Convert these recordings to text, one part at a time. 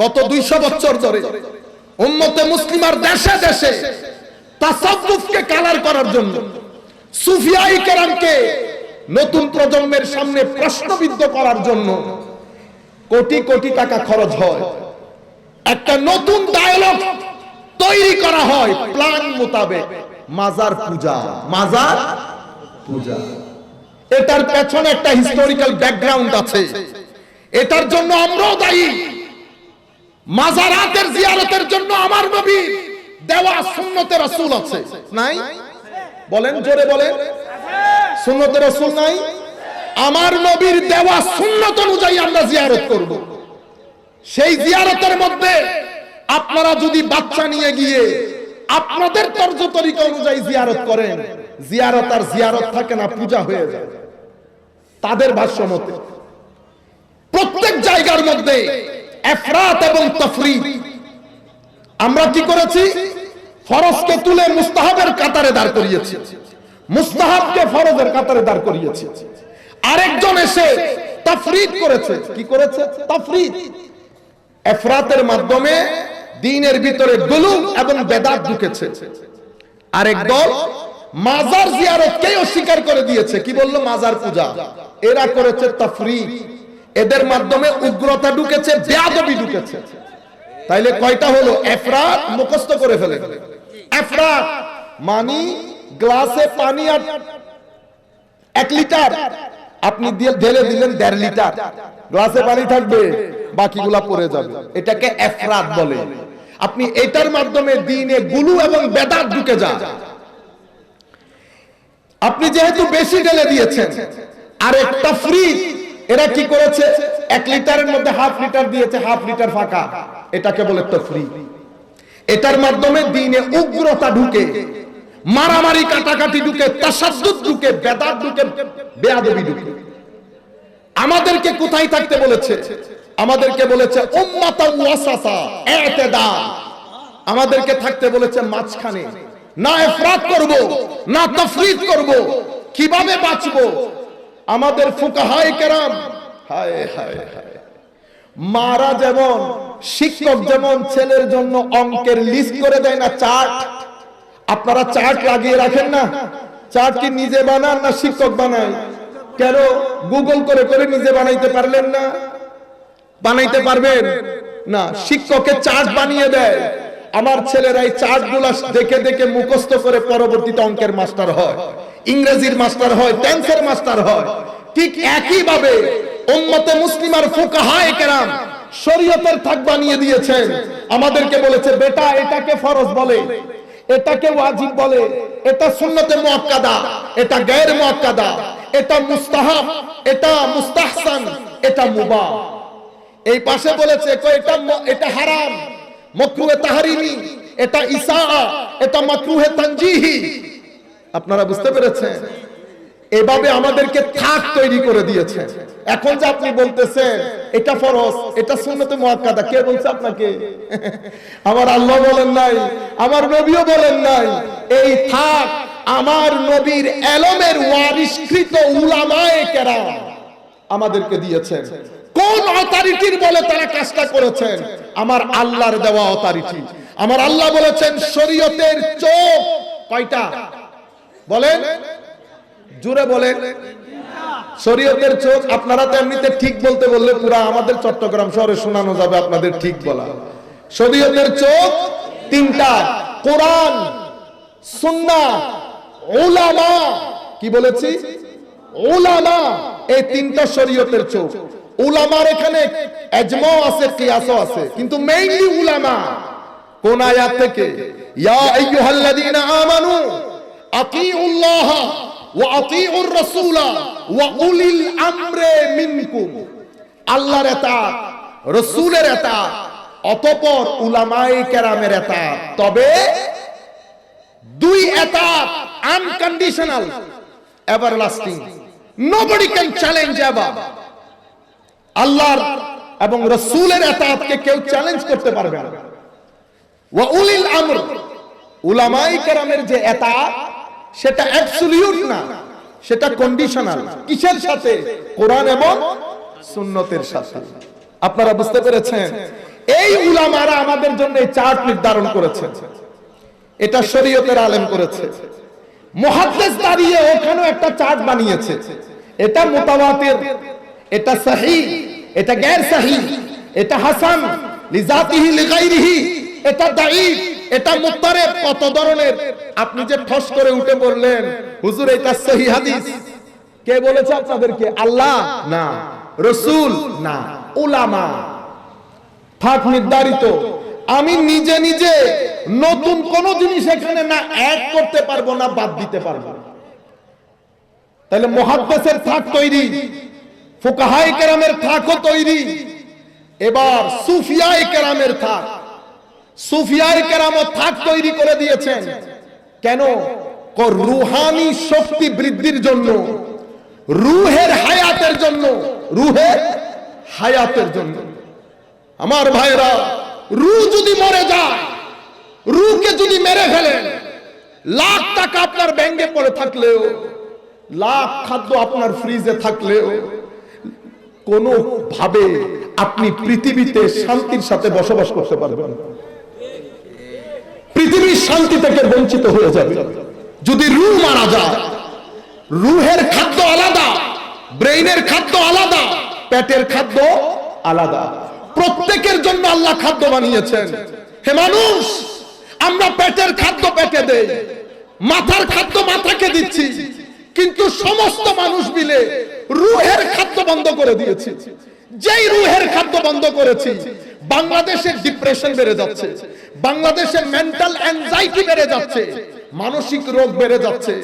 গত দুইশো বছর ধরে উম্মতে মুসলিমার দেশে দেশে তাসাব্বুফকে কালার করার জন্য সুফিয়াই কেরামকে নতুন প্রজন্মের সামনে প্রশ্নবিদ্ধ করার জন্য কোটি কোটি টাকা খরচ হয়। একটা নতুন ডায়ালগ তৈরি করা হয় প্ল্যান মোতাবেক। মাজার পূজা। মাজার পূজা। এটার পেছনে একটা হিস্টোরিক্যাল ব্যাকগ্রাউন্ড আছে। এটার জন্য আমরাও দায়ী। মাজারাতের জিয়ারতের জন্য আমার নবী দেওয়া সুন্নতের রাসূল আছে। নাই? বলেন, জোরে বলেন। সুন্নতের রাসূল নাই? আমার নবীর দেওয়া সুন্নত অনুযায়ী আমরা জিয়ারত করব। সেই জিয়ারতের মধ্যে আপনারা যদি বাচ্চা নিয়ে গিয়ে আপনাদের তর্জ তরিকা অনুযায়ী জিয়ারত করেন, জিয়ারত আর জিয়ারত থাকে না, পূজা হয়ে যায়। তাদের ভাষ্য মতে প্রত্যেক জায়গার মধ্যে এফরাত এবং তফরিদ আমরা কি করেছি? ফরজকে তুলে মুস্তাহাবের কাতারে দাঁড় করিয়েছি। মুস্তাহাবকে ফরজের কাতারে দাঁড় করিয়েছি। আরেকজন এসে তাফরিদ করেছে। কি করেছে? তাফরিদ এফরাতের মাধ্যমে দিনের ভিতরে গুলু এবং বেদাত ঢুকেছে। আরেক দল মাজার জিয়ারতকেই অস্বীকার করে দিয়েছে। কি বলল? মাজার পূজা। এরা করেছে তাফরিদ এদের মাধ্যমে উগ্রতা ঢুকেছে, বেয়াদবি ঢুকেছে। তাইলে কয়টা হলো? এফরাত মুখস্থ করে ফেলে এফরাত মানি, গ্লাসে পানি আর এক লিটার। আপনি ঢেলে দিলেন দেড় লিটার। গ্লাসে পানি থাকবে, বাকিগুলা পড়ে যাবে। এটাকে এফরাত বলে। আপনি এটার মাধ্যমে দিনে গুলু এবং বেদাত ঢুকে যান আপনি যেহেতু বেশি ঢেলে দিয়েছেন আর একটা ফ্রি এরা কি করেছে? এক লিটারের মধ্যে হাফ লিটার দিয়েছে, হাফ লিটার ফাঁকা। এটাকে বলে তো ফ্রি এটার মাধ্যমে দিনে উগ্রতা ঢুকে, মারামারি কাটাকাটি ঢুকে, তাসাদ্দুদ ঢুকে, বেদাত ঢুকে, বেয়াদবি ঢুকে। আমাদেরকে কোথায় থাকতে বলেছে? আমাদেরকে বলেছে উম্মাতা ওয়াসাসা ইতিদাল আমাদেরকে থাকতে বলেছে মাঝখানে। না ইফরাত করব, না তাফরিদ করব। কীভাবে বাঁচবো? আমাদের ফুকাহায়ে কেরাম। হায় হায় হায়। মারা যেমন, শিক্ষক যেমন ছেলের জন্য অঙ্কের লিস্ট করে দেয় না চার্ট, আপনারা চার্ট লাগিয়ে রাখেন না? চার্ট কি নিজে বানান না শিক্ষক বানায়? কেন? গুগল করে করে নিজে বানাইতে পারলেন না? বানাইতে পারবেন? না শিক্ষকের চার্ট বানিয়ে দেয়। আমার ছেলেরা এই চার্টগুলা দেখে দেখে মুখস্থ করে পরবর্তীতে অঙ্কের মাস্টার হয়। ইংরেজির মাস্টার হয় টেন্সের মাস্টার হয়। ঠিক একই ভাবে উম্মতে মুসলিমার ফুকাহায়ে কেরাম শরীয়তের থাক বানিয়ে দিয়েছেন। আমাদেরকে বলেছে, বেটা, এটাকে ফরজ বলে, এটাকে ওয়াজিব বলে, এটা সুন্নতে মুআক্কাদা এটা গায়র মুআক্কাদা এটা মুস্তাহাব, এটা মুস্তাহসান, এটা মুবাহ। এই পাশে বলেছে কো এটা এটা হারাম। মকরুহে তাহরিমি এটা ইসা এটা মাকরুহে তানজিহি। আপনারা বুঝতে পেরেছেন? এভাবে আমাদেরকে থাক তৈরি করে দিয়েছে। এখন যে আপনি বলতেছেন, এটা ফরজ, এটা সুন্নতে মুআক্কাদা, কে বলছে আপনাকে? আমার আল্লাহ বলেন নাই, আমার নবীও বলেন নাই, এই থাক আমার নবীর এলমের ওয়ারিশকৃত উলামায়ে কেরাম আমাদেরকে দিয়েছেন। কোন অথরিটির বলে তারা কাজটা করেছেন? আমার আল্লাহর দেওয়া অথরিটি আমার আল্লাহ বলেছেন, শরীয়তের চোখ কয়টা? বলেন? জুড়ে বলেন। শরীয়তের চোখ, আপনারা তো এমনিতে ঠিক বলতে বললে পুরা আমাদের চট্টগ্রাম শহরে শোনানো যাবে আপনাদের ঠিক বলা। শরীয়তের চোখ তিনটা। কোরআন সুন্নাহ উলামা। কি বলেছি? উলামা, এই তিনটা শরীয়তের চোখ। উলামার এখানে এজমাও আছে, কিয়াসও আছে। কিন্তু মেইনলি উলামা। কোন আয়াত থেকে? ইয়া আইয়ুহাল্লাযীনা আমানু আতিউল্লাহ ওয়া আতিউর রাসূলা ওয়া উলিল আমরে মিনকুম। আল্লাহর এতাত, রাসূলের এতাত, অতঃপর উলামায়ে কেরামের এতাত। তবে দুই এতাত unconditional everlasting nobody can challenge ever আল্লাহর এবং রসুলের এতাতকে কেউ চ্যালেঞ্জ করতে পারবে না। ওয়া উলিল আমর, উলামাই কেরামের যে এতাত সেটা অ্যাবসলিউট না, সেটা কন্ডিশনাল কিসের সাথে? কোরআন এবং সুন্নতের সাথে। আপনারা বুঝতে পেরেছেন? এই উলামারা আমাদের জন্য এই চার্ট নির্ধারণ করেছে। এটা শরীয়তের আলেম করেছে। মুহাদ্দিস দাঁড়িয়ে ওখানেও একটা চার্ট বানিয়েছে। এটা মুতাওয়াতির এটা সহি। এটা গ্যার সহি, এটা হাসান, লিজাতিহি লিগাইরিহি, এটা দাঈফ এটা মুত্তারিব কত ধরনের? আপনি যে ঠস করে উঠে বললেন হুজুর, এটা সহি হাদিস। কে বলেছে আপনাদেরকে? আল্লাহ? না। রসূল? না। উলামা। থাক, নির্ধারিত। আমি নিজে নিজে নতুন কোন জিনিস এখানে না অ্যাড করতে পারব না, বাদ দিতে পারব। তাহলে মহাদ্দেশের থাক তৈরি। ফুকাহাই কেরামের থাকও তৈরি। এবার সুফিয়াই কেরামের থাক। সুফিয়াই কেরামও থাক তৈরি করে দিয়েছেন। কেন? রুহানি শক্তি বৃদ্ধির জন্য, রুহের হায়াতের জন্য রুহের হায়াতের জন্য। আমার ভাইরা, রু যদি মরে যায়, রুকে যদি মেরে ফেলেন, লাখ টাকা আপনার ব্যাংকে পড়ে থাকলেও, লাখ খাদ্য আপনার ফ্রিজে থাকলেও কোনো ভাবে আপনি পৃথিবীতে শান্তির সাথে বসবাস করতে পারবেন পৃথিবীর শান্তি থেকে বঞ্চিত হয়ে যাবে। যদি রু মারা যায়, রুহের খাদ্য আলাদা, ব্রেইনের খাদ্য আলাদা, পেটের খাদ্য আলাদা। প্রত্যেকের জন্য আল্লাহ খাদ্য বানিয়েছেন। হে মানুষ, আমরা পেটের খাদ্য পেটে দেই, মাথার খাদ্য মাথাকে দিচ্ছি, কিন্তু সমস্ত মানুষ মিলে রুহের খাদ্য বন্ধ করে দিয়েছি। যেই রুহের খাদ্য বন্ধ করেছি, বাংলাদেশের ডিপ্রেশন বেড়ে যাচ্ছে, বাংলাদেশের মেন্টাল অ্যাংজাইটি বেড়ে যাচ্ছে, মানসিক রোগ বেড়ে যাচ্ছে,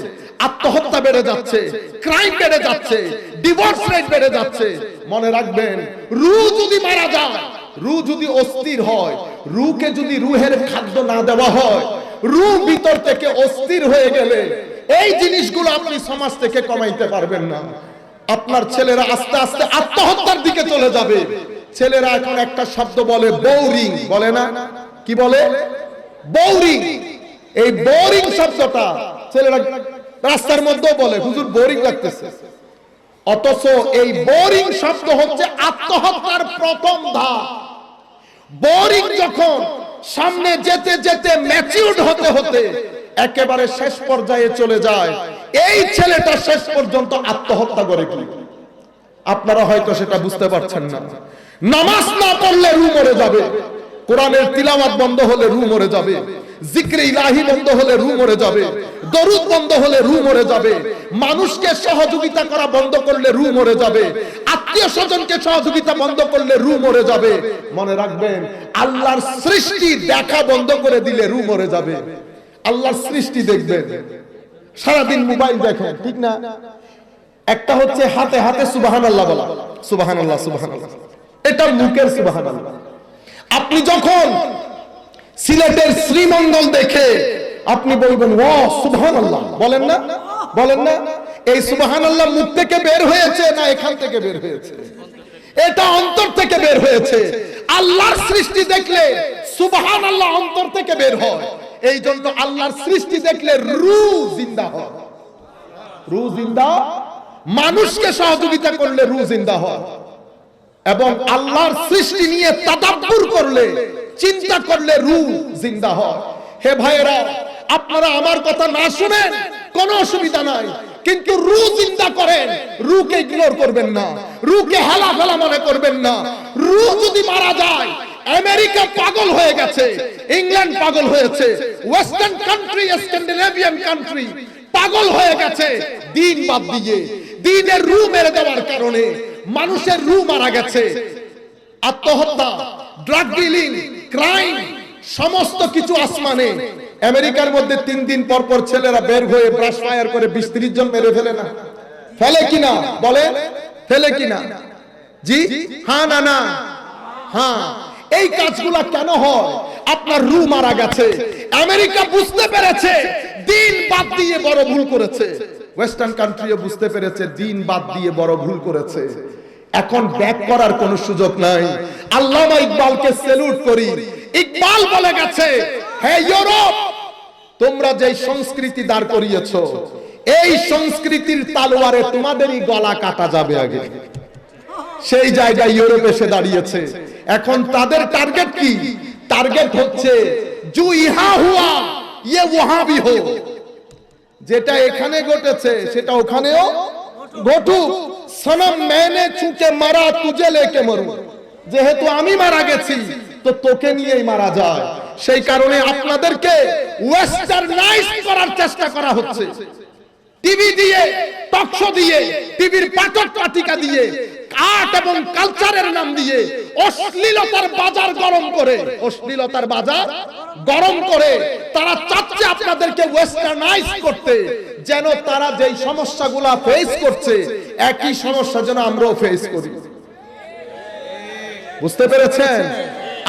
আত্মহত্যা বেড়ে যাচ্ছে ক্রাইম বেড়ে যাচ্ছে ডিভোর্স রেট বেড়ে যাচ্ছে। মনে রাখবেন, রু যদি মারা যায়, রু যদি অস্থির হয়, রুকে যদি রুহের খাদ্য না দেওয়া হয়, রু ভিতর থেকে অস্থির হয়ে গেলে এই জিনিসগুলো আপনি সমাজ থেকে কমাইতে পারবেন না। আপনার ছেলেরা আস্তে আস্তে আত্মহত্যার দিকে চলে যাবে। ছেলেরা এখন একটা শব্দ বলে, বৌরিং। বলে না? কি বলে? বৌরিং। এই বোরিং শব্দটা ছেলেরা রাস্তার মধ্যেও বলে, হুজুর, বোরিং লাগতেছে। অথচ এই বোরিং শব্দ হচ্ছে আত্মহত্যার প্রথম ধাপ। বোরিং যখন সামনে যেতে যেতে ম্যাচিউরড হতে হতে একেবারে শেষ পর্যায়ে চলে যায় এই ছেলেটা শেষ পর্যন্ত আত্মহত্যা করে কি? আপনারা হয়তো সেটা বুঝতে পারছেন না। নামাজ না পড়লে রু মরে যাবে। কোরআনের তিলাওয়াত বন্ধ হলে রু মরে যাবে। জিক্রে ইলাহি বন্ধ হলে রু মরে যাবে। দরুদ বন্ধ হলে রু মরে যাবে। মানুষকে সহযোগিতা করা বন্ধ করলে রু মরে যাবে। আত্মীয় স্বজনকে সহযোগিতা বন্ধ করলে রু মরে যাবে। মনে রাখবেন, আল্লাহর সৃষ্টি দেখা বন্ধ করে দিলে রু মরে যাবে। আল্লাহর সৃষ্টি দেখবেন। সারাদিন মোবাইল দেখেন ঠিক না? একটা হচ্ছে হাতে হাতে সুবাহান আল্লাহ বলা। সুবাহান আল্লাহ সুবাহান এটা মুখের সুবাহান আল্লাহ আপনি যখন সিলেটের শ্রীমঙ্গল দেখে আপনি বলবেন ও সুবহান আল্লাহ বলেন না? বলেন না? এই সুবহান আল্লাহ মুখ থেকে বের হয়েছে না এখান থেকে বের হয়েছে? এটা অন্তর থেকে বের হয়েছে। আল্লাহর সৃষ্টি দেখলে সুবহান আল্লাহ অন্তর থেকে বের হয়। এই জন্য আল্লাহর সৃষ্টি দেখলে রু জিন্দা হয়। রু জিন্দা? মানুষকে সহযোগিতা করলে রু জিন্দা হয়। এবং আল্লাহর সৃষ্টি নিয়ে তাদাব্বুর করলে, চিন্তা করলে রু জিন্দা হয়। হে ভাইয়েরা, আপনারা আমার কথা না শুনেন, কোনো অসুবিধা নাই। কিন্তু রু চিন্তা করেন, রুকে ইগনোর করবেন না। রুকে হেলা ফেলা মনে করবেন না। রু যদি মারা যায়, আমেরিকা পাগল হয়ে গেছে। ইংল্যান্ড পাগল হয়েছে, ওয়েস্টার্ন কান্ট্রি স্ক্যান্ডিনেভিয়ান কান্ট্রি পাগল হয়ে গেছে, দিন বাদ দিয়ে, দিনের রু মেরে দেওয়ার কারণে মানুষের রু মারা গেছে। আত্মহত্যা ড্রাগ ডিলিং ক্রাইম সমস্ত কিছু আসমানে। আমেরিকার মধ্যে তিন দিন পর পর ছেলেরা বের হয়ে ব্রাশ ফায়ার করে ত্রিশ জন মেরে ফেলে না। ফেলে কিনা? বলে ফেলে কিনা? জি? হ্যাঁ না না। হ্যাঁ। এই কাজগুলা কেন হয়? আপনার রু মারা গেছে। আমেরিকা বুঝতে পেরেছে, দিন বাদ দিয়ে বড় ভুল করেছে। ওয়েস্টার্ন কান্ট্রিও বুঝতে পেরেছে, দিন বাদ দিয়ে বড় ভুল করেছে। এখন ব্যাক করার কোনো সুযোগ নাই। আল্লামা ইকবালকে সেলুট করি। ইকবাল বলে গেছে, হে ইউরোপ, তোমরা যে সংস্কৃতি দাঁড় করিয়েছ, এই সংস্কৃতির তালোয়ারে তোমাদেরই গলা কাটা যাবে আগে। সেই জায়গায় ইউরোপ এসে দাঁড়িয়েছে। এখন তাদের টার্গেট কি? টার্গেট হচ্ছে। জু ইহা হুয়া ইয়ে ওহা ভি হো। যেটা এখানে ঘটেছে, সেটা ওখানেও ঘটুক। সনম, মেনে চুকে মারা, তুজে লেকে মরু যেহেতু আমি মারা গেছি, তো তোকে নিয়েই মারা যায়। সেই কারণে আপনাদেরকে ওয়েস্টার্নাইজ করার চেষ্টা করা হচ্ছে। টিভি দিয়ে টকশো দিয়ে, টিভির পাঠক পাঠিকা দিয়ে আর্ট এবং কালচারের নাম দিয়ে অশ্লীলতার বাজার গরম করে, অশ্লীলতার বাজার গরম করে তারা চাচ্ছে আপনাদেরকে ওয়েস্টার্নাইজ করতে, যেন তারা যেই সমস্যাগুলা ফেস করছে, একই সমস্যা যেন আমরাও ফেস করি। বুঝতে পেরেছেন?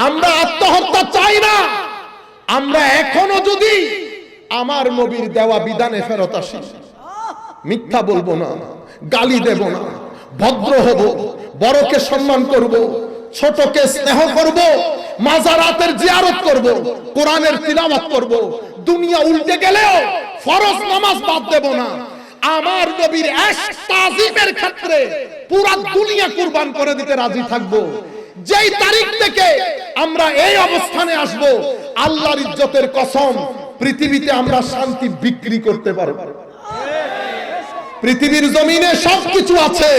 আমরা আত্মহত্যা চাই না। আমরা এখনও যদি আমার নবীর দেওয়া বিধানে ফেরত আসি, মিথ্যা বলব না, গালি দেব না। ভদ্র হব বড়কে সম্মান করব, ছোটকে স্নেহ করব, মাজারাতের জিয়ারত করব, কোরআনের তিলাওয়াত করব। দুনিয়া উল্টে গেলেও ফরজ নামাজ বাদ দেব না। আমার নবীর এশক তাজিমের ক্ষেত্রে পুরা দুনিয়া কুরবান করে দিতে রাজি থাকব। যেই তারিখ থেকে আমরা এই অবস্থানে আসব, আল্লাহর ইজ্জতের কসম, পৃথিবীতে আমরা শান্তি বিক্রি করতে পারব। পৃথিবীর জমিনে সবকিছু আছে।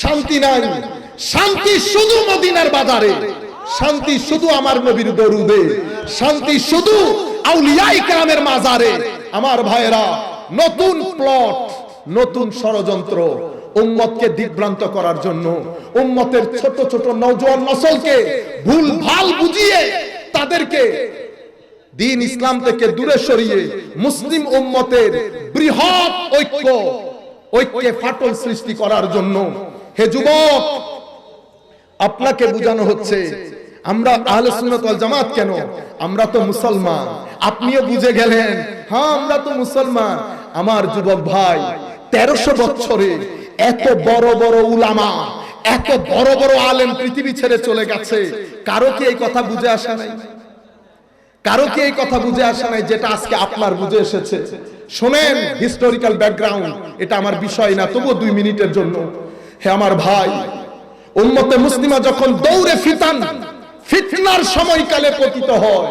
শান্তি নাই। শান্তি শুধু মদিনার বাজারে। শান্তি শুধু আমার নবীর দরুদে। শান্তি শুধু আউলিয়াই কেরামের মাজারে। আমার ভাইয়েরা, নতুন প্লট নতুন ষড়যন্ত্র উম্মতকে দিগ্ভ্রান্ত করার জন্য, উম্মতের ছোট ছোট নওজোয়ান নসলকে ভুল ভালো বুঝিয়ে তাদেরকে দিন ইসলাম থেকে দূরে সরিয়ে মুসলিম উম্মতের বৃহৎ ঐক্য ঐক্যে ফাটল সৃষ্টি করার জন্য। হে যুবক আপনাকে বোঝানো হচ্ছে আমরা আহলে সুন্নাত ওয়াল জামাত কেন? আমরা তো মুসলমান। আপনিও বুঝে গেলেন হ্যাঁ আমরা তো মুসলমান। আমার যুবক ভাই তেরোশো বছরে এত বড় বড় উলামা এত বড় বড় আলেম পৃথিবী ছেড়ে চলে গেছে। কারও কি এই কথা বুঝে আসা নাই? কারও কি এই কথা বুঝে আসা নাই যেটা আজকে আপনার বুঝে এসেছে। শোনেন হিস্টোরিক্যাল ব্যাকগ্রাউন্ড এটা আমার বিষয় না, তবুও দুই মিনিটের জন্য। হে আমার ভাই, উম্মতে মুসলিমা যখন দৌড়ে ফিতান, ফিতনার সময়কালে পতিত হয়।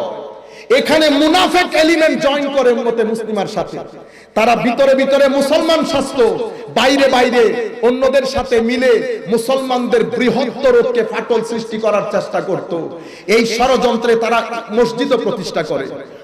এখানে মুনাফেক এলিমেন্ট জয়েন করে উম্মতে মুসলিমার সাথে। তারা ভিতরে ভিতরে মুসলমান শাস্ত্র, বাইরে বাইরে অন্যদের সাথে মিলে মুসলমানদের বৃহত্তর ঐক্যে ফাটল সৃষ্টি করার চেষ্টা করত। এই ষড়যন্ত্রে তারা মসজিদও প্রতিষ্ঠা করে।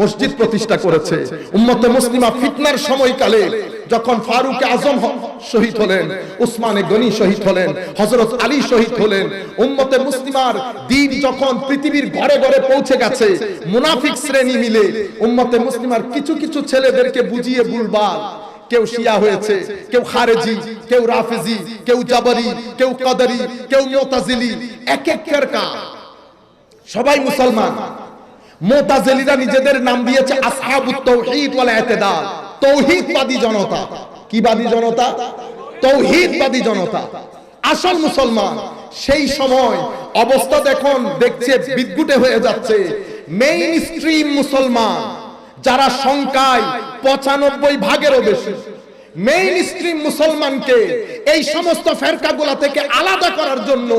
মসজিদ প্রতিষ্ঠা করেছে। উম্মতে মুসলিমা ফিতনার সময়কালে যখন ফারুক আজম শহীদ হলেন, উসমানে গনি শহীদ হলেন, হযরত আলী শহীদ হলেন, উম্মতে মুসলিমার দিন যখন পৃথিবীর ঘরে ঘরে পৌঁছে গেছে, মুনাফিক শ্রেণি মিলে উম্মতে মুসলিমার কিছু কিছু ছেলেদেরকে বুঝিয়ে ভুলবার কেউ শিয়া হয়েছে, কেউ খারেজি, কেউ রাফেজি, কেউ জাবরি, কেউ কদরি, কেউ মোতাজিলি, এক এক ফেরকা সবাই মুসলমান। মোতাজেলিরা নিজেদের নাম দিয়েছে আসহাবুত তৌহিদ ওয়াল ইতিদাল তৌহিদবাদী জনতা। কি বাদী জনতা? তৌহিদবাদী জনতা। আসল মুসলমান, সেই সময় অবস্থা দেখুন, দেখছে বিদ্যুটে হয়ে যাচ্ছে। মেইন স্ট্রিম মুসলমান, যারা সংখ্যায় পঁচানব্বই ভাগেরও বেশি। মেইন স্ট্রিম মুসলমানকে এই সমস্ত ফেরকাগুলা থেকে আলাদা করার জন্য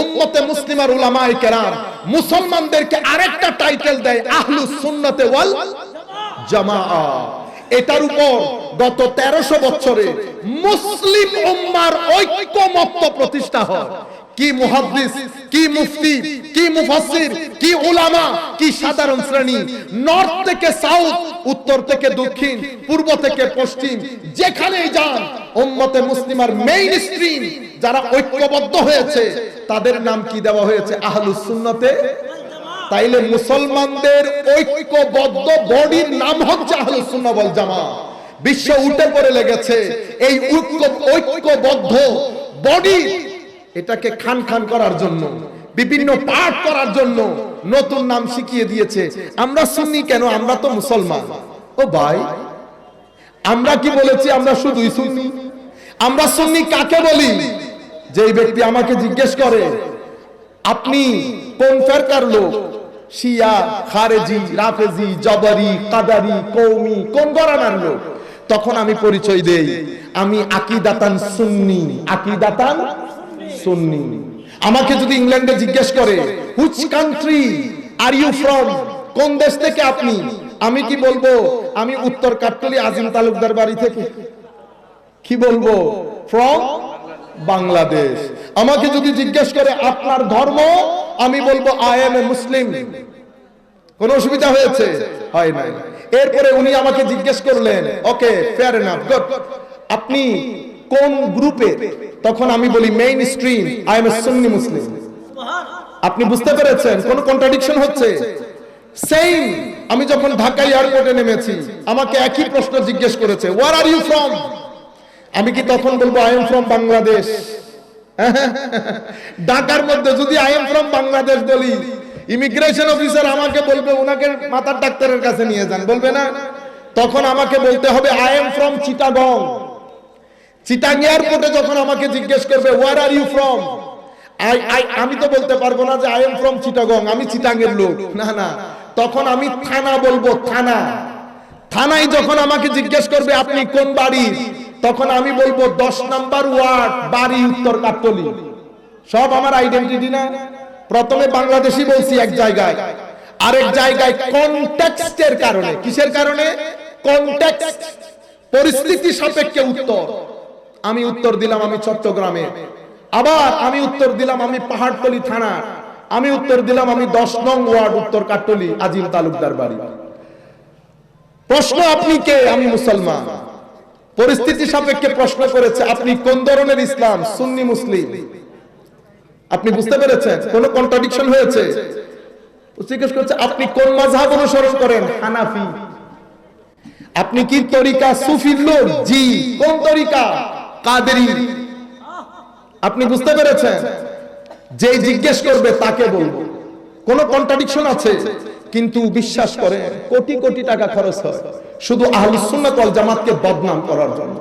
উম্মতে মুসলিমার উলামায়ে কেরাম মুসলমানদেরকে আরেকটা টাইটেল দেয়, আহলুস সুন্নাতে ওয়াল জামাআ। এটার উপর গত তেরোশো বছরে মুসলিম উম্মার ঐক্যমত্য প্রতিষ্ঠা হয়। কি মুহাদ্দিস, কি মুফতি, কি মুফাসসির, কি উলামা, কি সাধারণ শ্রেণি, নর্থ থেকে সাউথ, উত্তর থেকে দক্ষিণ, পূর্ব থেকে পশ্চিম, যেখানেই যান, উম্মতে মুসলিমার মেইন স্ট্রিম যারা ঐক্যবদ্ধ হয়েছে, তাদের নাম কি দেওয়া হয়েছে? আহলুস সুন্নতে? তাইলে মুসলমানদের ঐক্যবদ্ধ বডির নাম হচ্ছে আহলুস সুন্নাহ ওয়াল জামাত। বিশ্ব উঠে পড়ে লেগেছে, এই ঐক্য ঐক্যবদ্ধ বডি এটাকে খান খান করার জন্য, বিভিন্ন পাঠ করার জন্য নতুন নাম শিখিয়ে দিয়েছে। আমরা সুন্নি কেন? আমরা তো মুসলমান। ও ভাই, আমরা কি বলেছি? আমরা শুধুই সুন্নি। আমরা সুন্নি কাকে বলি? যেই ব্যক্তি আমাকে জিজ্ঞেস করে, আপনি কোন ফেরকার লোক? শিয়া, খারেজি, রাফেজি, জবরি, কাদারি কৌমি কোন গরানার লোক? তখন আমি পরিচয় দেই, আমি আকিদাতান সুন্নি, আকিদাতান সুন্নি। আমাকে যদি ইংল্যান্ডে জিজ্ঞেস করে which country are you from কোন দেশ থেকে আপনি? আমি কি বলব? আমি উত্তর কাট্টলি আজিম তালুকদার বাড়ি থেকে। কি বলব? ফ্রম বাংলাদেশ। আমাকে যদি জিজ্ঞেস করে, আপনার ধর্ম? আমি বলব আই এম এ মুসলিম কোন অসুবিধা হয়েছে? হয় নাই। এরপরে উনি আমাকে জিজ্ঞেস করলেন ওকে ফেয়ার এনাফ গুড আপনি কোন গ্রুপে, তখন আমি বলি mainstream I am a Sunni Muslim আপনি বুঝতে পেরেছেন? কোন কন্ট্রাডিকশন হচ্ছে? সেম আমি যখন ঢাকা এয়ারপোর্টে নেমেছি, আমাকে একই প্রশ্ন জিজ্ঞেস করেছে ওয়ার আর ইউ ফ্রম আমি কি তখন বলব আই এম ফ্রম বাংলাদেশ ঢাকার মধ্যে যদি আই এম ফ্রম বাংলাদেশ বলি ইমিগ্রেশন অফিসার আমাকে বলবে ওনাকে মাথার ডাক্তারের কাছে নিয়ে যান। বলবে না। তখন আমাকে বলতে হবে I am from Chittagong Chittagong এয়ারপোর্টে যখন আমাকে জিজ্ঞেস করবে where are you from I I আমি তো বলতে পারব না যে আই এম ফ্রম চিটাগং আমি চিটাঙ্গের লোক। না না। তখন আমি থানা বলব, থানা। থানায় যখন আমাকে জিজ্ঞেস করবে, আপনি কোন বাড়ি? তখন আমি বলব, দশ নাম্বার ওয়ার্ড, বাড়ি উত্তর কাট্টলি সব আমার আইডেন্টিটি না। প্রথমে বাংলাদেশি বলছি এক জায়গায়। আরেক জায়গায় কনটেক্সটের কারণে। কিসের কারণে? কনটেক্সট পরিস্থিতি সাপেক্ষে উত্তর। আমি উত্তর দিলাম আমি চট্টগ্রামে। আবার আমি উত্তর দিলাম আমি পাহাড়তলি থানা। আমি উত্তর দিলাম আমি দশ নং ওয়ার্ড উত্তর কাট্টলি আজিম তালুকদার বাড়ি। প্রশ্ন আপনি কে? আমি মুসলমান। পরিস্থিতি সাপেক্ষে প্রশ্ন করেছে, আপনি কোন ধরনের ইসলাম? সুন্নি, মুসলিম। আপনি বুঝতে পেরেছেন? কোন কন্ট্রাডিকশন হয়েছে? জিজ্ঞেস করছে, আপনি কোন মাযহাব অনুসরণ করেন? হানাফি। আপনি কি তরিকা সুফির লোক? জি। কোন তরিকা? কাদেরি। আপনি বুঝতে পেরেছেন? যে জিজ্ঞেস করবে তাকে বলব। কোন কন্ট্রাডিকশন আছে, কিন্তু বিশ্বাস করে কোটি কোটি টাকা খরচ হয়। শুধু আহলুস সুন্নাত ওয়াল জামাতকে বদনাম করার জন্য।